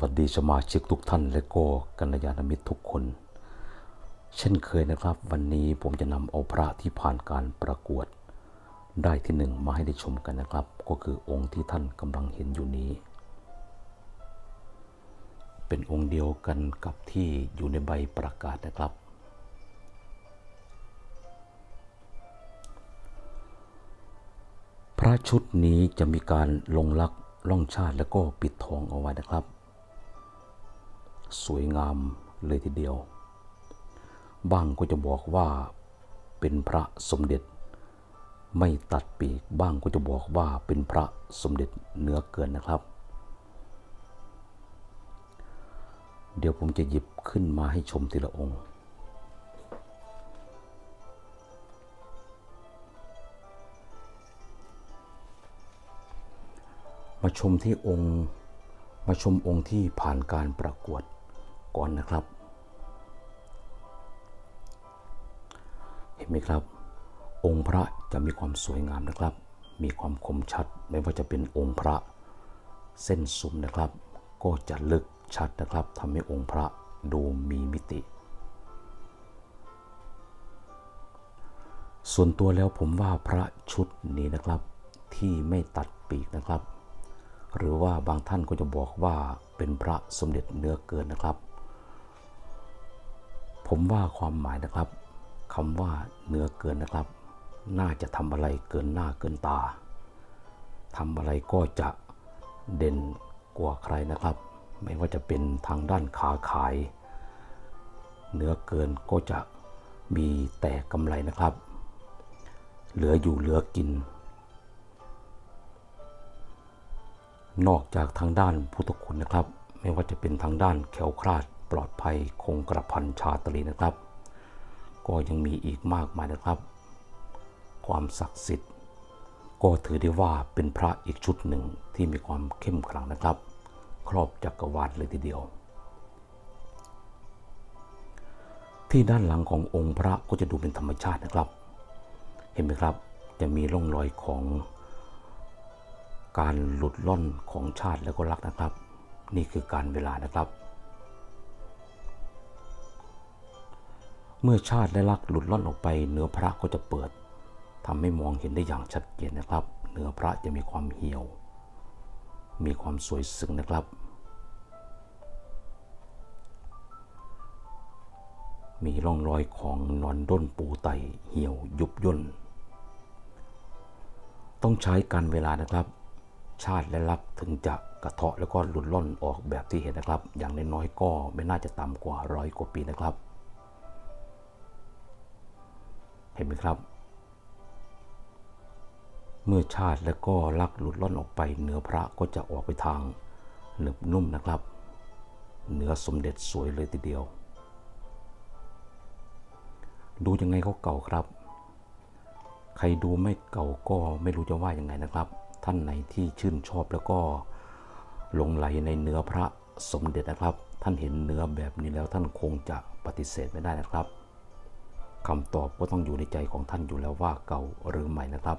วัสดีสมาชิกทุกท่านและก็กัลยาณมิตรทุกคน เช่นเคยนะครับ วันนี้ผมจะนำเอาพระที่ผ่านการประกวด ได้ที่หนึ่งมาให้ได้ชมกันนะครับ ก็คือองค์ที่ท่านกำลังเห็นอยู่นี้ เป็นองค์เดียวกันกับที่อยู่ในใบประกาศนะครับ พระชุดนี้จะมีการลงลักล่องชาติแล้วก็ปิดทองเอาไว้นะครับ สวยงามเลยทีเดียวบางก็จะบอกว่าเป็นพระสมเด็จ ไม่ตัดปีกบ้างก็จะบอกว่าเป็นพระสมเด็จเนื้อเกินนะครับ เดี๋ยวผมจะหยิบขึ้นมาให้ชมทีละองค์มาชมที่องค์ มาชมองค์ที่ผ่านการประกวด ก่อนนะครับ เห็นไหมครับ องค์พระจะมีความสวยงามนะครับ มีความคมชัดไม่ว่าจะเป็นองค์พระเส้นสุมนะครับ ก็จะลึกชัดนะครับทำให้องค์พระดูมีมิติ ส่วนตัวแล้วผมว่าพระชุดนี้นะครับที่ไม่ตัดปีกนะครับ หรือว่าบางท่านก็จะบอกว่าเป็นพระสมเด็จเนื้อเกินนะครับ ผมว่าความหมายนะครับคำว่าเนื้อเกินนะครับ น่าจะทำอะไรเกินหน้าเกินตาทำอะไรก็จะเด่นกว่าใครนะครับ ไม่ว่าจะเป็นทางด้านค้าขายเนื้อเกินก็จะมีแต่กำไรนะครับ เหลืออยู่เหลือกิน นอกจากทางด้านพุทธคุณนะครับ ไม่ว่าจะเป็นทางด้านแขวคลาด ปลอดภัยคงกระพันชาตรีนะครับ ก็ยังมีอีกมากมายนะครับ ความศักดิ์สิทธิ์ ก็ถือได้ว่าเป็นพระอีกชุดหนึ่งที่มีความเข้มขลังนะครับ ครอบจักรวาลเลยทีเดียว ที่ด้านหลังขององค์พระก็จะดูเป็นธรรมชาตินะครับ เห็นไหมครับจะมีร่องรอยของการหลุดล่อนของชาติและก็รักนะครับ นี่คือการเวลานะครับ เมื่อชาติและรักหลุดล่อนออกไป เนื้อพระก็จะเปิดทำให้มองเห็นได้อย่างชัดเจนนะครับ เนื้อพระจะมีความเหี่ยว มีความสวยซึ้งนะครับ มีร่องรอยของนอนด้นปูไตเหี่ยวยุบย่นต้องใช้การเวลานะครับ ชาติและรักถึงจะกระเทาะแล้วก็หลุดล่อนออกแบบที่เห็นนะครับ อย่างน้อยๆก็ไม่น่าจะต่ำกว่าร้อยกว่าปีนะครับ ครับ เมื่อชาติและก็รักหลุดล่อนออกไปเนื้อพระก็จะออกไปทางหนึบนุ่มนะครับ เนื้อสมเด็จสวยเลยทีเดียว ดูยังไงก็เก่าครับ ใครดูไม่เก่าก็ไม่รู้จะว่ายังไงนะครับ ท่านไหนที่ชื่นชอบแล้วก็หลงไหลในเนื้อพระสมเด็จนะครับ ท่านเห็นเนื้อแบบนี้แล้วท่านคงจะปฏิเสธไม่ได้นะครับ คำตอบก็ต้องอยู่ในใจของท่านอยู่แล้วว่าเก่าหรือใหม่นะครับ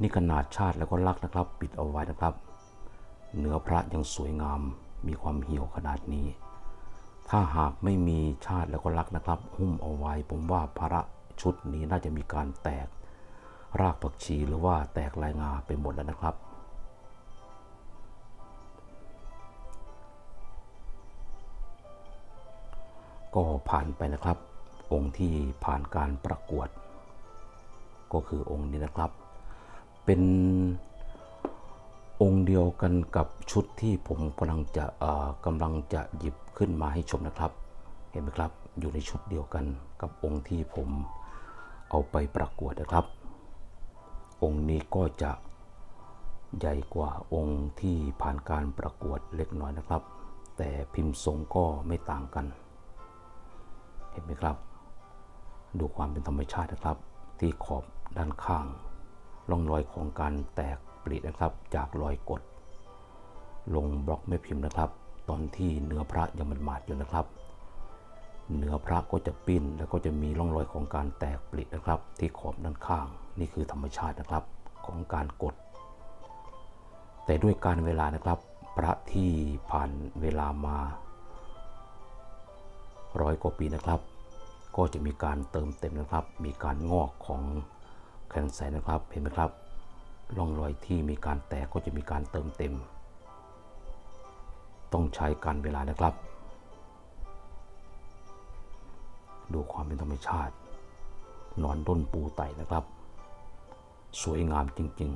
นี่ขนาดชาติแล้วก็ลักนะครับ ปิดเอาไว้นะครับ เนื้อพระยังสวยงามมีความเหี่ยวขนาดนี้ ถ้าหากไม่มีชาติแล้วก็รักนะครับ หุ้มเอาไว้ผมว่าพระชุดนี้น่าจะมีการแตก รากผักชีหรือว่าแตกลายงาไปหมดแล้วนะครับก็ผ่านไปนะครับ องค์ที่ผ่านการประกวด ก็คือองค์นี้นะครับ เป็นองค์เดียวกันกับชุดที่ผมกำลังจะเอ่อกำลังจะหยิบขึ้นมาให้ชมนะครับ เห็นไหมครับอยู่ในชุดเดียวกันกับองค์ที่ผมเอาไปประกวดนะครับ องค์นี้ก็จะใหญ่กว่าองค์ที่ผ่านการประกวดเล็กน้อยนะครับ แต่พิมพ์ทรงก็ไม่ต่างกัน เห็นไหมครับ ดูความเป็นธรรมชาตินะครับ ที่ขอบด้านข้างร่องรอยของการแตกปรินะครับ จากรอยกด ลงบล็อกแม่พิมพ์นะครับ ตอนที่เนื้อพระยังมันหมาดอยู่นะครับ เนื้อพระก็จะปิ้นแล้วก็จะมีร่องรอยของการแตกปรินะครับ ที่ขอบด้านข้าง นี่คือธรรมชาตินะครับของการกด แต่ด้วยการเวลานะครับ พระที่ผ่านเวลามาร้อยกว่าปีนะครับ ก็จะมีการเติมเต็มนะครับ มีการงอกของแคนไซนะครับ เห็นไหมครับ ร่องรอยที่มีการแตกก็จะมีการเติมเต็ม ต้องใช้การเวลานะครับ ดูความเป็นธรรมชาติ นอนด้นปูไต่นะครับ สวยงามจริง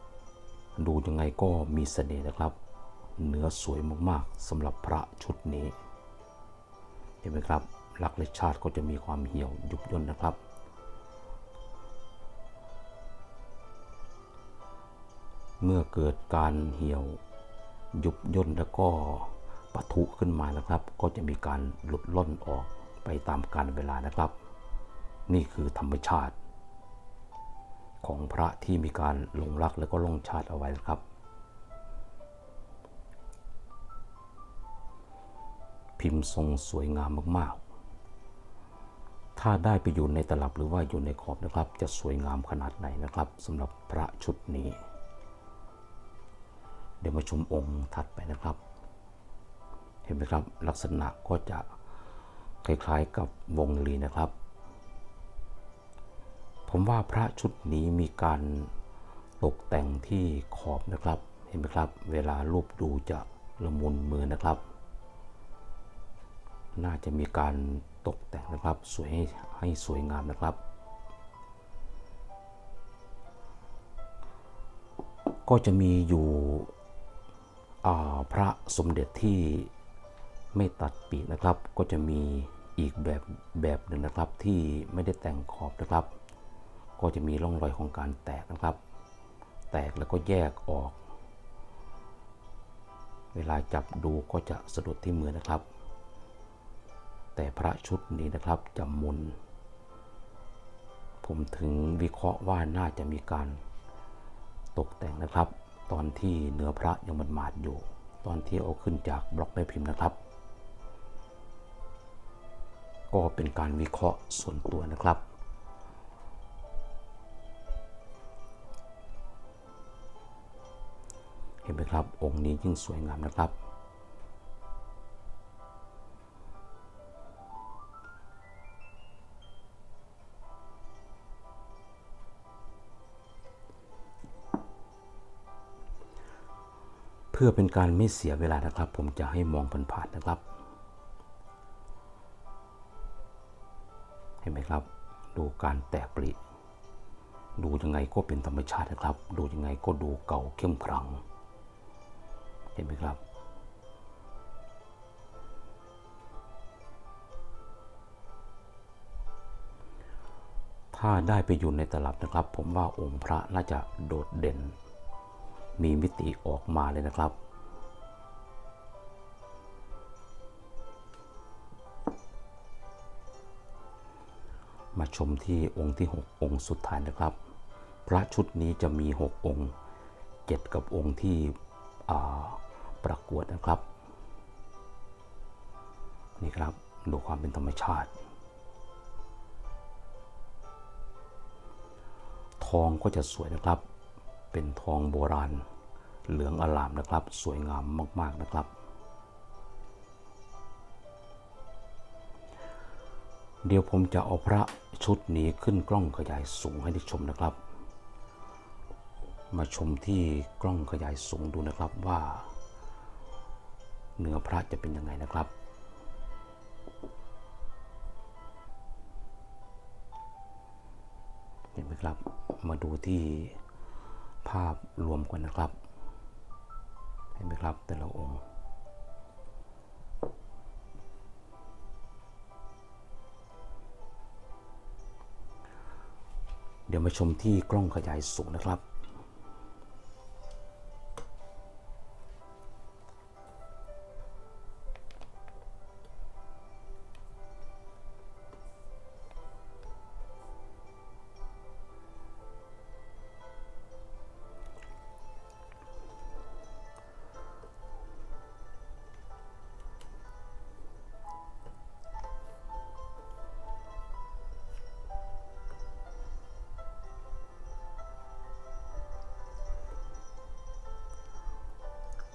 ๆ ดูยังไงก็มีเสน่ห์นะครับเนื้อสวยมาก ๆสำหรับพระชุดนี้ เห็นไหมครับ หลักและชาติก็จะมีความเหี่ยวยุบย่นนะครับ เมื่อเกิดการเหี่ยวยุบย่นแล้วก็ปะทุขึ้นมานะครับ ก็จะมีการหลุดล่นออกไปตามกาลเวลานะครับ นี่คือธรรมชาติ ของพระที่มีการลงรักแล้วก็ลงชาติเอาไว้นะครับ พิมพ์ทรงสวยงามมากๆ ถ้าได้ไปอยู่ในตลับหรือว่าอยู่ในขอบนะครับ จะสวยงามขนาดไหนนะครับสำหรับพระชุดนี้ เดี๋ยวมาชมองค์ถัดไปนะครับ เห็นไหมครับลักษณะก็จะคล้ายๆกับวงลีนะครับ ผมว่าพระชุดนี้มีการตกแต่งที่ขอบนะครับ เห็นไหมครับ เวลารูปดูจะละมุนมือนะครับ น่าจะมีการ ตกแต่งนะครับสวยให้ให้สวยงามนะครับ ก็จะมีอยู่พระสมเด็จที่ไม่ตัดปีกนะครับ ก็จะมีอีกแบบแบบหนึ่งนะครับที่ไม่ได้แต่งขอบนะครับ ก็จะมีร่องรอยของการแตกนะครับ แตกแล้วก็แยกออก เวลาจับดูก็จะสะดุดที่มือนะครับ แต่พระชุดนี้นะครับจะมุน ผมถึงวิเคราะห์ว่าน่าจะมีการตกแต่งนะครับ ตอนที่เนื้อพระยังมันหมาดอยู่ ตอนที่เอาขึ้นจากบล็อกแม่พิมพ์นะครับ ก็เป็นการวิเคราะห์ส่วนตัวนะครับเห็นไหมครับ องค์นี้ยิ่งสวยงามนะครับ พื่อเป็นการไม่เสียเวลานะครับ ผมจะให้มองผ่านๆนะครับ เห็นไหมครับ ดูการแตกปริดูยังไงก็เป็นธรรมชาตินะครับ ดูยังไงก็ดูเก่าเข้มขลัง เห็นไหมครับถ้าได้ไปอยู่ในตลับนะครับ ผมว่าองค์พระน่าจะโดดเด่น มีมิติออกมาเลยนะครับ มาชมที่องค์ที่ 6 องค์สุดท้ายนะครับ พระชุดนี้จะมี 6 องค์ 7 กับองค์ที่ประกวดนะครับ นี่ครับดูความเป็นธรรมชาติ ทองก็จะสวยนะครับ เป็นทองโบราณ เหลืองอลามนะครับ สวยงามมากๆนะครับ เดี๋ยวผมจะเอาพระชุดนี้ขึ้นกล้องขยายสูงให้ได้ชมนะครับ มาชมที่กล้องขยายสูงดูนะครับว่า เนื้อพระจะเป็นยังไงนะครับเห็นไหมครับ มาดูที่ภาพรวมกันนะครับ ห็นไหมครับ แต่ละองค์เดี๋ยวมาชมที่กล้องขยายสูงนะครับ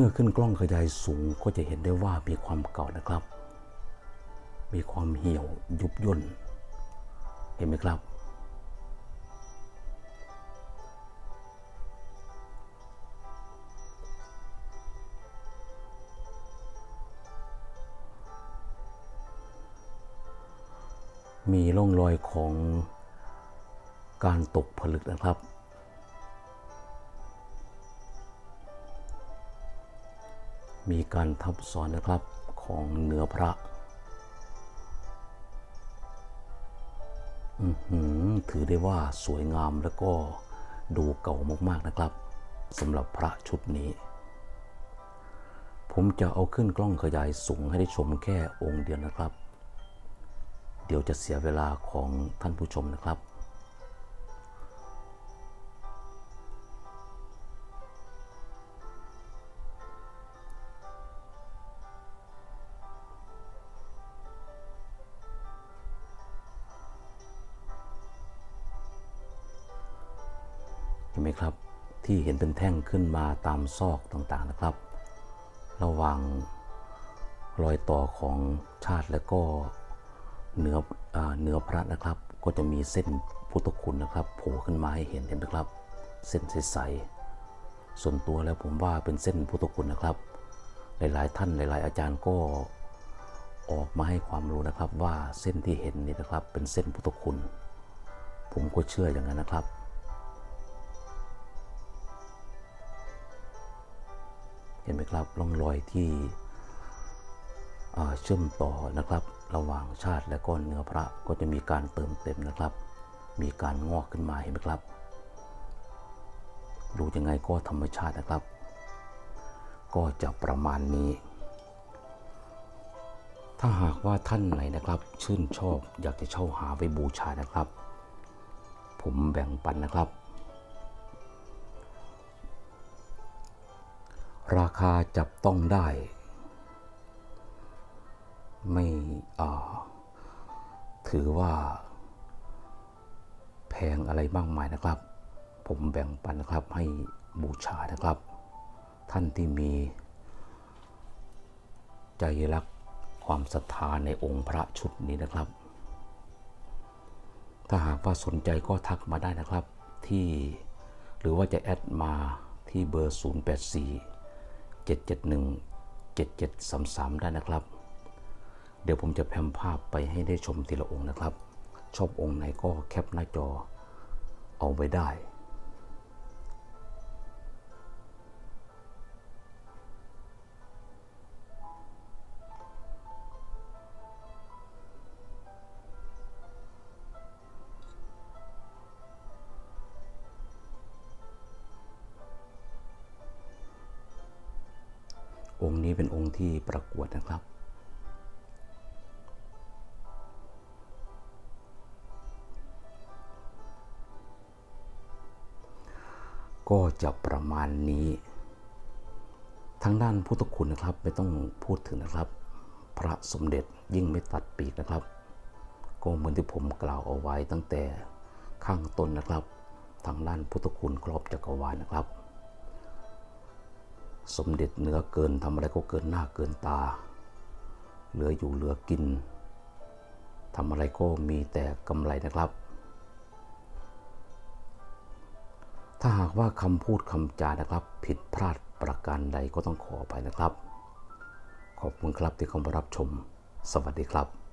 มื่อขึ้นกล้องขยายสูงก็จะเห็นได้ว่ามีความเก่านะครับ มีความเหี่ยวยุบย่น เห็นไหมครับ มีร่องรอยของการตกผลึกนะครับ มีการทับซ้อนนะครับของเนื้อพระถือได้ว่าสวยงามแล้วก็ดูเก่ามากๆนะครับสำหรับพระชุดนี้ ผมจะเอาขึ้นกล้องขยายสูงให้ได้ชมแค่องค์เดียวนะครับ เดี๋ยวจะเสียเวลาของท่านผู้ชมนะครับ ไหมครับ ที่เห็นเป็นแท่งขึ้นมาตามซอกต่างๆนะครับ ระหว่างรอยต่อของชาติและก็เนื้ออาเนื้อพระนะครับ ก็จะมีเส้นพุทธคุณนะครับโผล่ขึ้นมาให้เห็นเห็นไหมครับ เส้นใสๆส่วนตัวแล้วผมว่าเป็นเส้นพุทธคุณนะครับ หลายๆท่านหลาย ๆ อาจารย์ก็ออกมาให้ความรู้นะครับว่าเส้นที่เห็นนี่นะครับเป็นเส้นพุทธคุณ ผมก็เชื่ออย่างนั้นนะครับ เห็นไหมครับร่องรอยที่เชื่อมต่อนะครับ ระหว่างชาติและก้อนเนื้อพระก็จะมีการเติมเต็มนะครับ มีการงอกขึ้นมาเห็นไหมครับดูยังไงก็ธรรมชาตินะครับ ก็จะประมาณนี้ ถ้าหากว่าท่านไหนนะครับ ชื่นชอบอยากจะเช่าหาไปบูชานะครับ ผมแบ่งปันนะครับ ราคาจับต้องได้ ไม่ถือว่า แพงอะไรมากมายนะครับ ผมแบ่งปันนะครับให้บูชานะครับ ท่านที่มี ใจรักความศรัทธาในองค์พระชุดนี้นะครับ ถ้าหากว่าสนใจก็ทักมาได้นะครับที่ หรือว่าจะแอดมาที่เบอร์ 084 771 7733 ได้นะครับ เดี๋ยวผมจะแพมภาพไปให้ได้ชมทีละองค์นะครับ ชอบองค์ไหนก็แคปหน้าจอเอาไว้ได้ องค์นี้เป็นองค์ที่ประกวดนะครับ ก็จะประมาณนี้ทางด้านพุทธคุณนะครับไม่ต้องพูดถึงนะครับ พระสมเด็จยิ่งไม่ตัดปีกนะครับ ก็เหมือนที่ผมกล่าวเอาไว้ตั้งแต่ข้างต้นนะครับ ทางด้านพุทธคุณครอบจักรวาลนะครับ สมเด็จเหนือเกินทำอะไรก็เกินหน้าเกินตา เหลืออยู่เหลือกินทำอะไรก็มีแต่กำไรนะครับ ถ้าหากว่าคำพูดคำจานะครับ ผิดพลาดประการใดก็ต้องขอไปนะครับ ขอบคุณครับที่เข้ามารับชม สวัสดีครับ